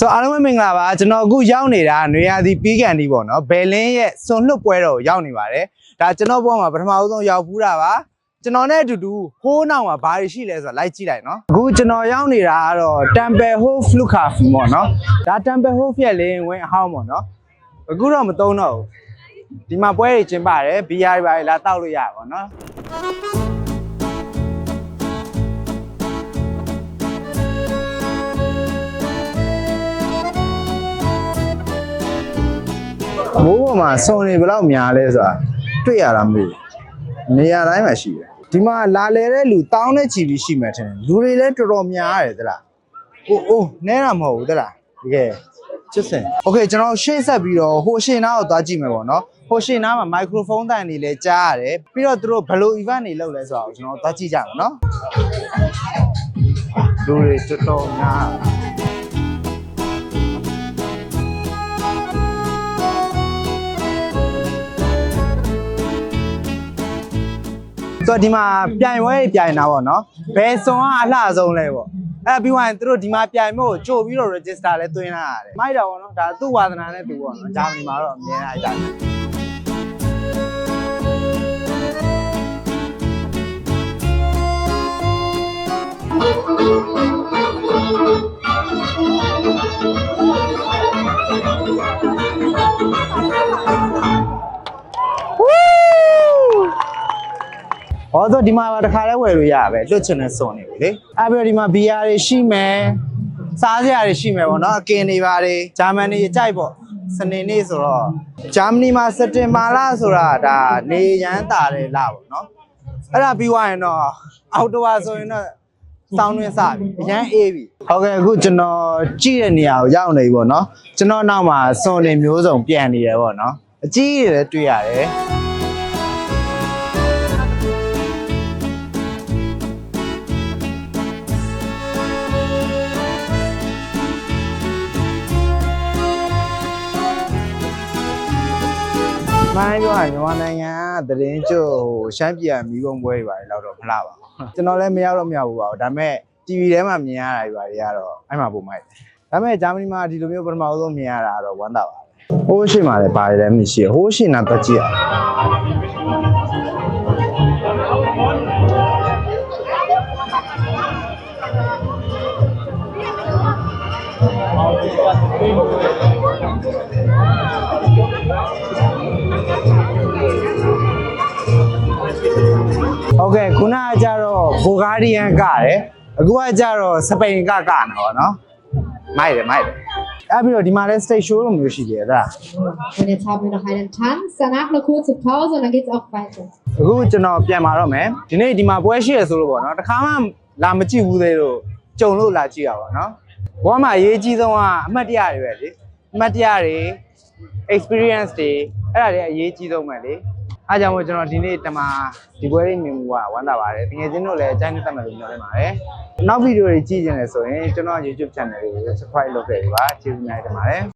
ဆိုအားလုံးပဲမင်္ဂလာပါကျွန်တော်အခုရောက်နေတာနွေရာသီပြီးကန်ဒီပေါ့နော်ဘယ်လင်းရဲ့စွန်လွတ်ပွဲတော်ကိုရောက်နေပါတယ်ဒါကျွန်တော်ဘဝမှာပထမဦးဆုံးရောက်ဘူးတာပါကျွန်တော်နဲ့အတူတူဟိုးနောက်မှာဘာတွေရှိလဲဆိုတာလိုက်ကြည့်လိုက်နော်အခုကျွန်တော်ရောက်နေတာကတော့ Temple Hof Fluka ပေါ့နော်ဒါ Temple Hof ရဲ့လင်းဝင်အဟောင်းပေါ့နော်အခုတော့မသုံးတော့ဘူးဒီမှာပွဲတွေကျင်းပါတယ်ဘီယာတွေပါလာတောက်လို့ရပါပေါ့နော် မိုးပေါ်မှာစုံနေဘယ်လောက်များလဲဆိုတာတွေ့ရတာမဟုတ်ဘူးနေရာတိုင်းမှာရှိတယ်ဒီမှာလာလဲတဲ့လူတောင်းတဲ့ချီပြီးရှိမှထင်တယ်လူတွေလည်းတော်တော်များရတယ်သလားအိုးအိုးနဲတာမဟုတ်ဘူးသလားတကယ်ချစ်စင်โอเคကျွန်တော်ရှေ့ဆက်ပြီးတော့ဟိုရှေ့နားကိုသွားကြည့်မယ်ပေါ့နော်ဟိုရှေ့နားမှာမိုက်ခရိုဖုန်းတိုင်တွေလည်းကြားရတယ်ပြီးတော့သူတို့ဘယ်လို event တွေလုပ်လဲဆိုတာကိုကျွန်တော်သွားကြည့်ကြမယ်နော်လူတွေတော်တော်များ ဆိုတော့ဒီမှာပြိုင်ပွဲတွေပြိုင်တာပေါ့နော်ဘယ်စွန်ကအလှဆုံးလဲပေါ့အဲ့ပြီးသွားရင်သူတို့ဒီမှာပြိုင်ဖို့ကြို့ပြီးတော့ register လဲသွင်းလာရတယ်မိုက်တာပေါ့နော်ဒါသူ့ဝါသနာနဲ့သူပေါ့နော်ဂျာမနီမှာတော့အမြဲတမ်းအဲ့ဒါ ဟောဆိုဒီမှာတခါလဲဝယ်လို့ရပဲလွတ်ချင်တဲ့စွန်နေပြီလေအဲ့ပြီးတော့ဒီမှာ BR တွေရှိမယ်စားစရာတွေရှိမယ်ပေါ့နော်အကင်တွေပါတယ်ဂျာမန်တွေကြိုက်ပေါ့စနေနေ့ဆိုတော့ဂျာမနီမှာစက်တင်ဘာလဆိုတာဒါနေရန်တာတဲ့လပေါ့နော်အဲ့ဒါပြီးသွားရင်တော့အောက်တိုဘာဆိုရင်တော့စောင်းတွင်းစပြီအရန်အေးပြီဟုတ်ကဲ့အခုကျွန်တော်ကြည့်တဲ့နေရာကိုရောက်နေပြီပေါ့နော်ကျွန်တော်နောက်မှာစွန်တွေမျိုးစုံပြန်နေတယ်ပေါ့နော်အကြီးတွေလည်းတွေ့ရတယ် မိုင်းပြောရရင်မြန်မာနိုင်ငံကသတင်းကျုပ်ဟိုရှမ်းပြည်ကမိဘုံပွဲတွေပါတယ်တော့မလှပါဘူးကျွန်တော်လည်းမရောက်တော့မရောက်ဘူးပါဘူးဒါပေမဲ့ TV ထဲမှာမြင်ရတာတွေပါတယ်ကတော့အဲ့မှာပုံမိုက်တယ်ဒါပေမဲ့ဂျာမနီမှာဒီလိုမျိုးပထမဆုံးမြင်ရတာကတော့ဝမ်းသာပါတယ်ဟိုးရှိမှလည်းပါတယ်လည်းမရှိဘူးဟိုးရှိနာတက်ကြည့်ရ ဟုတ်ကဲ့ခုနကကြတော့ဘူဂါရီယန်ကတယ်အခုကကြတော့စပိန်ကကနော်ဗောနော်မိုက်တယ်မိုက်တယ်အဲ့ပြီးတော့ဒီမှာလည်း stage show လိုမျိုးရှိတယ်ဒါ Und jetzt haben wir noch einen Tanz, danach eine kurze Pause und dann geht's auch weiter. အခုကျွန်တော်ပြန်มาတော့မယ်ဒီနေ့ဒီမှာပွဲရှိရဆိုလို့ပေါ့နော်တခါမှလာမကြည့်ဘူးသေးလို့ကြုံလို့လာကြည့်ရပါတော့ဘဝမှာအရေးကြီးဆုံးကအမှတ်တရတွေပဲလေအမှတ်တရတွေ experience တွေအဲ့ဒါတွေအရေးကြီးဆုံးပဲလေ အားကြောင့်မို့ကျွန်တော်ဒီနေ့တမဒီပွဲလေးမြင်မှုကဝမ်းသာပါတယ်တကယ်ချင်းတို့လည်းအကြိုက်နဲ့တတ်မယ်လို့ပြောနေပါတယ်နောက်ဗီဒီယိုတွေကြည့်ကြတယ်ဆိုရင်ကျွန်တော် YouTube channel လေးကို subscribe လုပ်ခဲ့ပါကျေးဇူးများတင်ပါတယ်